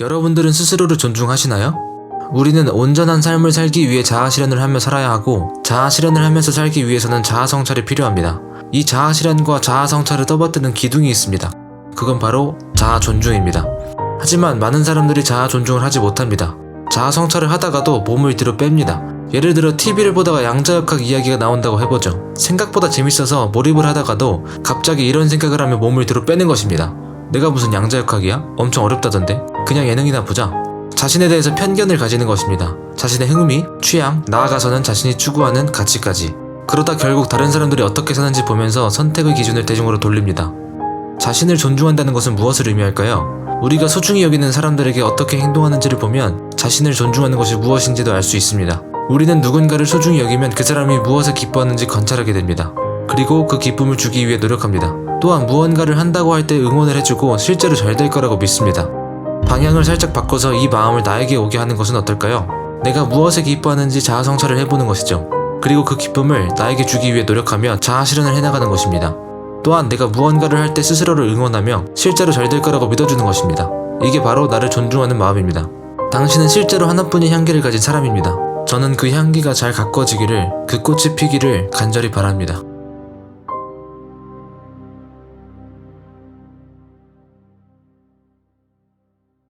여러분들은 스스로를 존중하시나요? 우리는 온전한 삶을 살기 위해 자아 실현을 하며 살아야 하고 자아 실현을 하면서 살기 위해서는 자아 성찰이 필요합니다. 이 자아 실현과 자아 성찰을 떠받드는 기둥이 있습니다. 그건 바로 자아 존중입니다. 하지만 많은 사람들이 자아 존중을 하지 못합니다. 자아 성찰을 하다가도 몸을 뒤로 뺍니다. 예를 들어 TV를 보다가 양자역학 이야기가 나온다고 해보죠. 생각보다 재밌어서 몰입을 하다가도 갑자기 이런 생각을 하며 몸을 뒤로 빼는 것입니다. 내가 무슨 양자역학이야? 엄청 어렵다던데? 그냥 예능이나 보자. 자신에 대해서 편견을 가지는 것입니다. 자신의 흥미, 취향, 나아가서는 자신이 추구하는 가치까지. 그러다 결국 다른 사람들이 어떻게 사는지 보면서 선택의 기준을 대중으로 돌립니다. 자신을 존중한다는 것은 무엇을 의미할까요? 우리가 소중히 여기는 사람들에게 어떻게 행동하는지를 보면 자신을 존중하는 것이 무엇인지도 알 수 있습니다. 우리는 누군가를 소중히 여기면 그 사람이 무엇을 기뻐하는지 관찰하게 됩니다. 그리고 그 기쁨을 주기 위해 노력합니다. 또한 무언가를 한다고 할 때 응원을 해주고 실제로 잘 될 거라고 믿습니다. 방향을 살짝 바꿔서 이 마음을 나에게 오게 하는 것은 어떨까요? 내가 무엇에 기뻐하는지 자아 성찰을 해보는 것이죠. 그리고 그 기쁨을 나에게 주기 위해 노력하며 자아 실현을 해나가는 것입니다. 또한 내가 무언가를 할 때 스스로를 응원하며 실제로 잘 될 거라고 믿어주는 것입니다. 이게 바로 나를 존중하는 마음입니다. 당신은 실제로 하나뿐인 향기를 가진 사람입니다. 저는 그 향기가 잘 가꿔지기를, 그 꽃이 피기를 간절히 바랍니다.